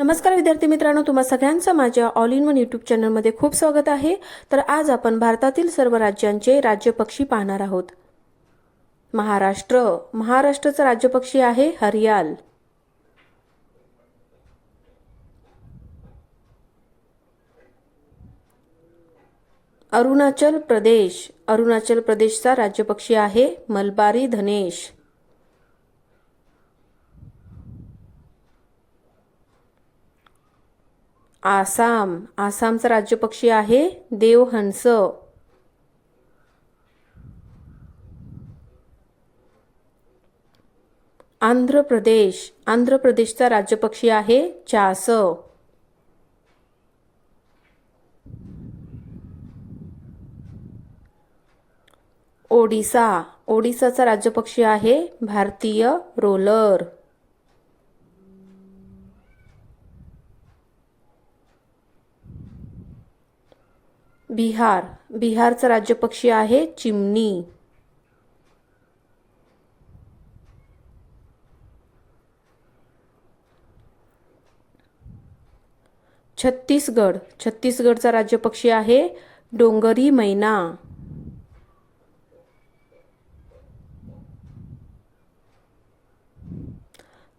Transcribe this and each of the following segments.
नमस्कार विद्यार्थी मित्रांनो तुम्हा सगळ्यांचं माझ्या ऑल इन वन यूट्यूब चॅनलमध्ये खूप स्वागत आहे. तर आज आपण भारतातील सर्व राज्यांचे राज्यपक्षी पाहणार आहोत. महाराष्ट्र. महाराष्ट्राचं राज्यपक्षी आहे हरियाल. अरुणाचल प्रदेश. अरुणाचल प्रदेशचा राज्यपक्षी आहे मलबारी धनेश. आसाम. आसामचा राज्यपक्षी आहे देवहंस आंध्र प्रदेश. आंध्र प्रदेशचा राज्यपक्षी आहे चास. ओडिसा. ओडिसाचा राज्यपक्षी आहे भारतीय रोलर. बिहार. बिहारचा राज्यपक्षी आहे चिमणी. छत्तीसगड. छत्तीसगडचा राज्यपक्षी आहे डोंगरी मैना.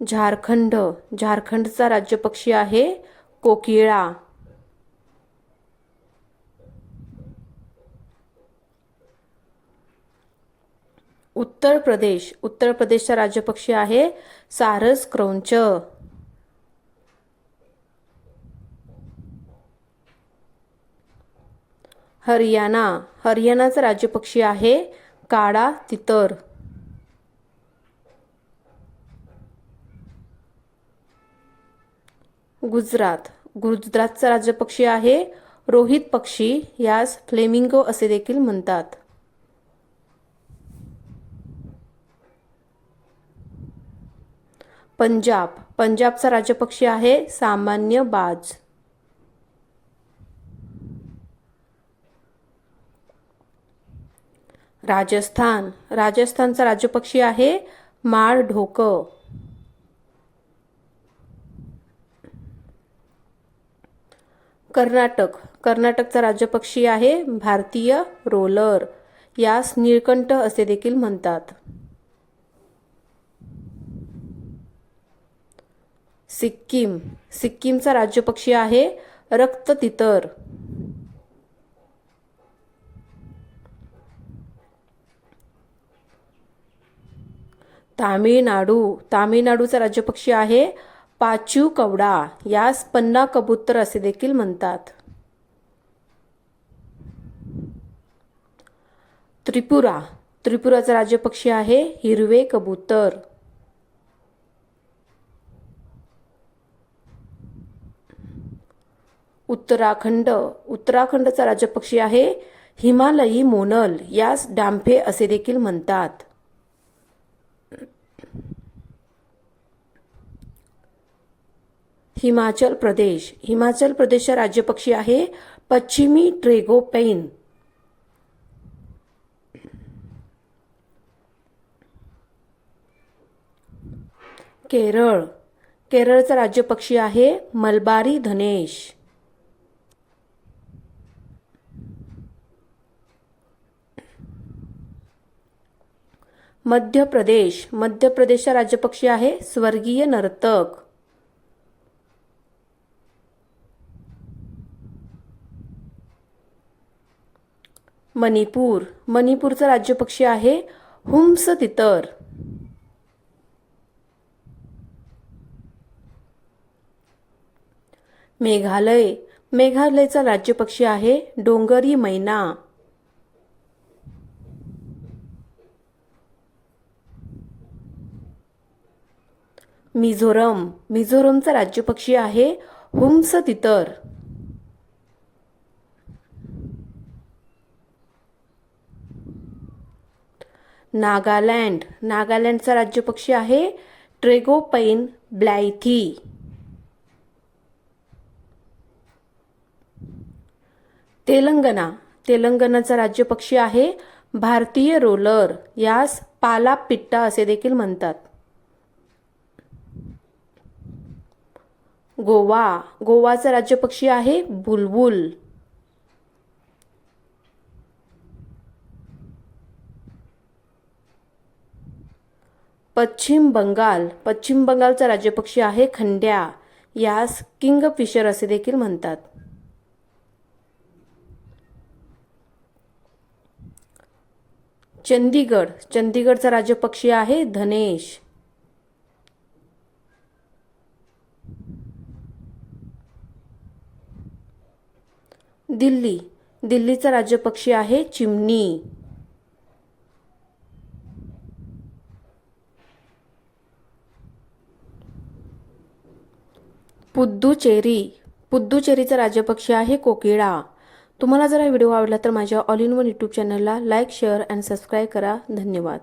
झारखंड. झारखंडचा राज्यपक्षी आहे कोकिळा. उत्तर प्रदेश. उत्तर प्रदेशचा राज्यपक्षी आहे सारस क्रौंच. हरियाणा. हरियाणाचा राज्यपक्षी आहे काळा तितर. गुजरात. गुजरातचा राज्यपक्षी आहे रोहित पक्षी यास फ्लेमिंगो असे देखील म्हणतात. पंजाब. पंजाबचा राजपक्षी आहे सामान्य बाज. राजस्थान. राजस्थानचा राजपक्षी आहे माळ ढोक. कर्नाटक. कर्नाटकचा राजपक्षी आहे भारतीय रोलर. यास निळकंठ असे देखील म्हणतात. सिक्कीम. सिक्कीमचा राज्यपक्षी आहे रक्त तितर. तामिळनाडू. तामिळनाडूचा राज्यपक्षी आहे पाचू कवडा. यास पन्ना कबूतर असे देखील म्हणतात. त्रिपुरा. त्रिपुराचा राज्यपक्षी आहे हिरवे कबूतर. उत्तराखंड. उत्तराखंडचा राजपक्षी आहे हिमालयी मोनल. यास डांफे असे देखील म्हणतात. हिमाचल प्रदेश. हिमाचल प्रदेशचा राज्यपक्षी आहे पश्चिमी ट्रेगोपेन. केरळ. केरळचा राज्यपक्षी आहे मलबारी धनेश. मध्य प्रदेश मध्य प्रदेशचा राज्यपक्षी आहे स्वर्गीय नर्तक. मणिपूर. मणिपूरचा राज्यपक्षी आहे हुंस तितर. मेघालय. मेघालयचा राज्यपक्षी आहे डोंगरी मैना. मिझोरम. मिझोरमचा राज्यपक्षी आहे हुम्स तितर. नागालँड. नागालँडचा राज्यपक्षी आहे ट्रेगोपैन ब्लायथी तेलंगणा. तेलंगणाचा राज्यपक्षी आहे भारतीय रोलर. यास पाला पिट्टा असे देखील म्हणतात. गोवा. गोवाचा राज्यपक्षी आहे बुलबुल. पश्चिम बंगाल. पश्चिम बंगालचा राज्यपक्षी आहे खंड्या. यास किंगफिशर असे देखील म्हणतात. चंदीगड. चंदीगडचा राज्यपक्षी आहे धनेश. दिल्ली. दिल्लीचा राज्यपक्षी आहे चिमणी. पुद्दुचेरी. पुद्दुचेरीचा राज्यपक्षी आहे कोकिळा. तुम्हाला जर हा व्हिडिओ आवडला तर माझ्या ऑल इन वन यूट्यूब चॅनलला लाईक शेअर अँड सबस्क्राईब करा. धन्यवाद.